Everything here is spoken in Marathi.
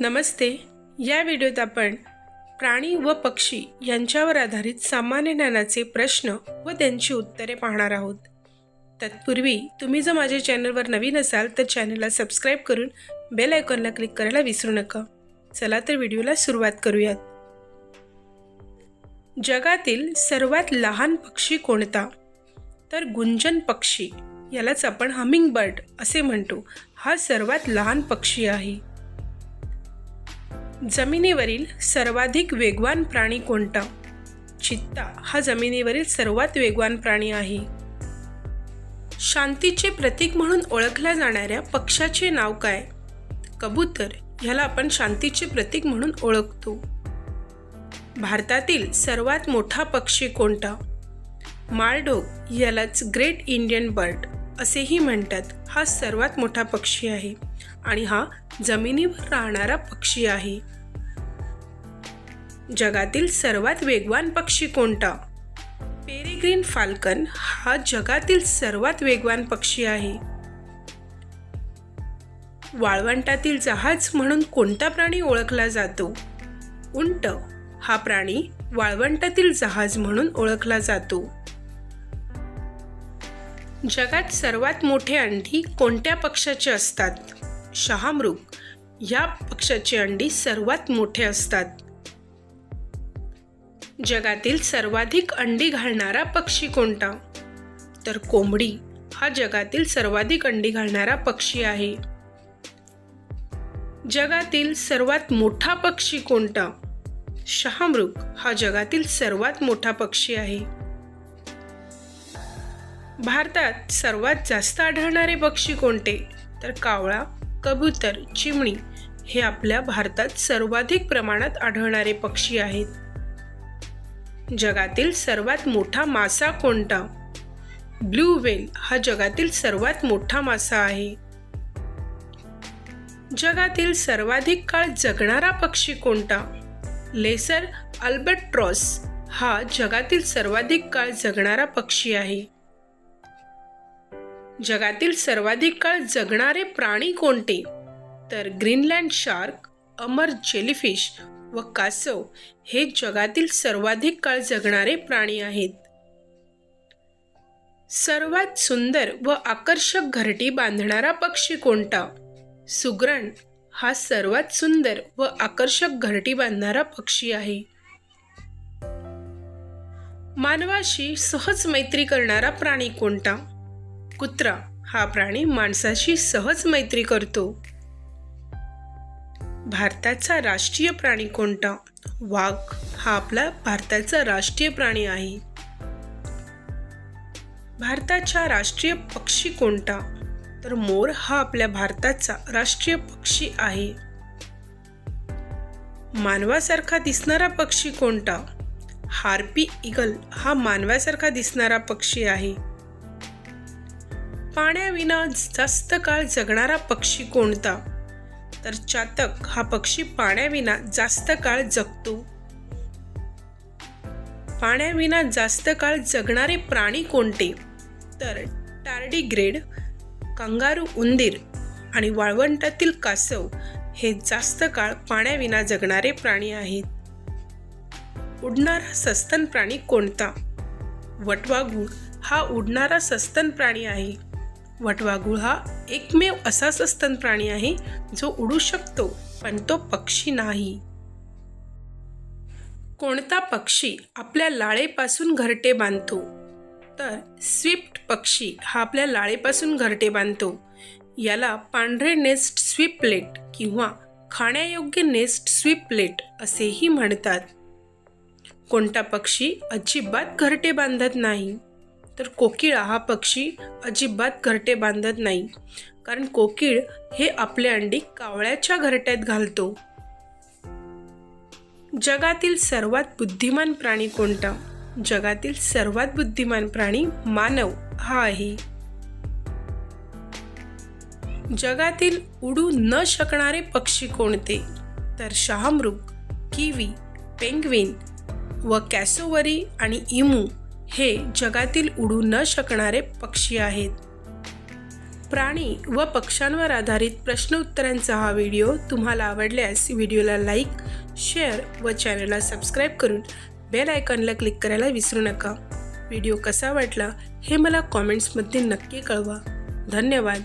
नमस्ते. या व्हिडिओत आपण प्राणी व पक्षी यांच्यावर आधारित सामान्य ज्ञानाचे प्रश्न व त्यांची उत्तरे पाहणार आहोत. तत्पूर्वी तुम्ही जर माझ्या चॅनलवर नवीन असाल तर चॅनलला सबस्क्राईब करून बेल आयकॉनला क्लिक करायला विसरू नका. चला तर व्हिडिओला सुरुवात करूयात. जगातील सर्वात लहान पक्षी कोणता? तर गुंजन पक्षी यालाच आपण हमिंग बर्ड असे म्हणतो. हा सर्वात लहान पक्षी आहे. जमिनीवरील सर्वाधिक वेगवान प्राणी कोणता? चित्ता हा जमिनीवरील सर्वात वेगवान प्राणी आहे. शांतीचे प्रतीक म्हणून ओळखल्या जाणाऱ्या पक्षाचे नाव काय? कबूतर ह्याला आपण शांतीचे प्रतीक म्हणून ओळखतो. भारतातील सर्वात मोठा पक्षी कोणता? माळढोक यालाच ग्रेट इंडियन बर्ड असेही म्हणतात. हा सर्वात मोठा पक्षी आहे. आणि हा जमिनीवर राहणारा पक्षी आहे. जगातील सर्वात वेगवान पक्षी कोणता? पेरेग्रीन फाल्कन हा जगातील सर्वात वेगवान पक्षी आहे. वाळवंटातील जहाज म्हणून कोणता प्राणी ओळखला जातो? उंट हा प्राणी वाळवंटातील जहाज म्हणून ओळखला जातो. जगात सर्वात मोठे अंडी कोणत्या पक्षाचे असतात? शहामृग या पक्षाची अंडी सर्वात मोठे असतात. जगातील सर्वाधिक अंडी घालणारा पक्षी कोणता? तर कोंबडी हा जगातील सर्वाधिक अंडी घालणारा पक्षी आहे. जगातील सर्वात मोठा पक्षी कोणता? शहामृग हा जगातील सर्वात मोठा पक्षी आहे. भारतात सर्वात जास्त आढळणारे पक्षी कोणते? तर कावळा कबूतर चिमणी हे आपल्या भारतात सर्वाधिक प्रमाणात आढळणारे पक्षी आहेत. जगातील सर्वात मोठा मासा कोणता? ब्लू व्हेल हा जगातील सर्वात मोठा मासा आहे. जगातील सर्वाधिक काळ जगणारा पक्षी कोणता? लेसर अल्बर्ट्रॉस हा जगातील सर्वाधिक काळ जगणारा पक्षी आहे. जगातील सर्वाधिक काळ जगणारे प्राणी कोणते? तर ग्रीनलँड शार्क अमर जेलीफिश व कासव हे जगातील सर्वाधिक काळ जगणारे प्राणी आहेत. सर्वात सुंदर व आकर्षक घरटी बांधणारा पक्षी कोणता? सुग्रण हा सर्वात सुंदर व आकर्षक घरटी बांधणारा पक्षी आहे. मानवाशी सहज मैत्री करणारा प्राणी कोणता? कुत्रा हा प्राणी माणसाशी सहज मैत्री करतो. भारताचा राष्ट्रीय प्राणी कोणता? वाघ हा आपला भारताचा राष्ट्रीय प्राणी आहे. भारताचा राष्ट्रीय पक्षी कोणता? तर मोर हा आपल्या भारताचा राष्ट्रीय पक्षी आहे. मानवासारखा दिसणारा पक्षी कोणता? हार्पी इगल हा मानवासारखा दिसणारा पक्षी आहे. पाण्याविना जास्त काळ जगणारा पक्षी कोणता? तर चातक हा पक्षी पाण्याविना जास्त काळ जगतो. पाण्याविना जास्त काळ जगणारे प्राणी कोणते? तर टार्डीग्रेड कंगारू उंदीर आणि वाळवंटातील कासव हे जास्त काळ पाण्याविना जगणारे प्राणी आहेत. उडणारा सस्तन प्राणी कोणता? वटवाघूळ हा उडणारा सस्तन प्राणी आहे. वटवाघूळ हा एकमेव असा सस्तन प्राणी आहे जो उडू शकतो पण तो पक्षी नाही. कोणता पक्षी आपल्या लाळेपासून घरटे बांधतो? तर स्विफ्ट पक्षी हा आपल्या लाळेपासून घरटे बांधतो. याला पांढरे नेस्ट स्विपलेट किंवा खाण्यायोग्य नेस्ट स्विपलेट असेही म्हणतात. कोणता पक्षी अजिबात घरटे बांधत नाही. तर कोकिळा हा पक्षी अजिबात घरटे बांधत नाही. कारण कोकिळ हे आपले अंडी कावळ्याच्या घरट्यात घालतो. जगातील सर्वात बुद्धिमान प्राणी कोणता? जगातील सर्वात बुद्धिमान प्राणी मानव हा आहे. जगातील उडू न शकणारे पक्षी कोणते? तर शहामृग किवी पेंग्विन व कॅसोवरी आणि इमू हे जगातील उडू न शकणारे पक्षी आहेत. प्राणी व पक्ष्यांवर आधारित प्रश्न उत्तरांचा हा व्हिडिओ तुम्हाला आवडल्यास व्हिडिओला लाईक शेअर व चॅनलला सबस्क्राईब करून बेल आयकॉनला क्लिक करायला विसरू नका. व्हिडिओ कसा वाटला हे मला कॉमेंट्समध्ये नक्की कळवा. धन्यवाद.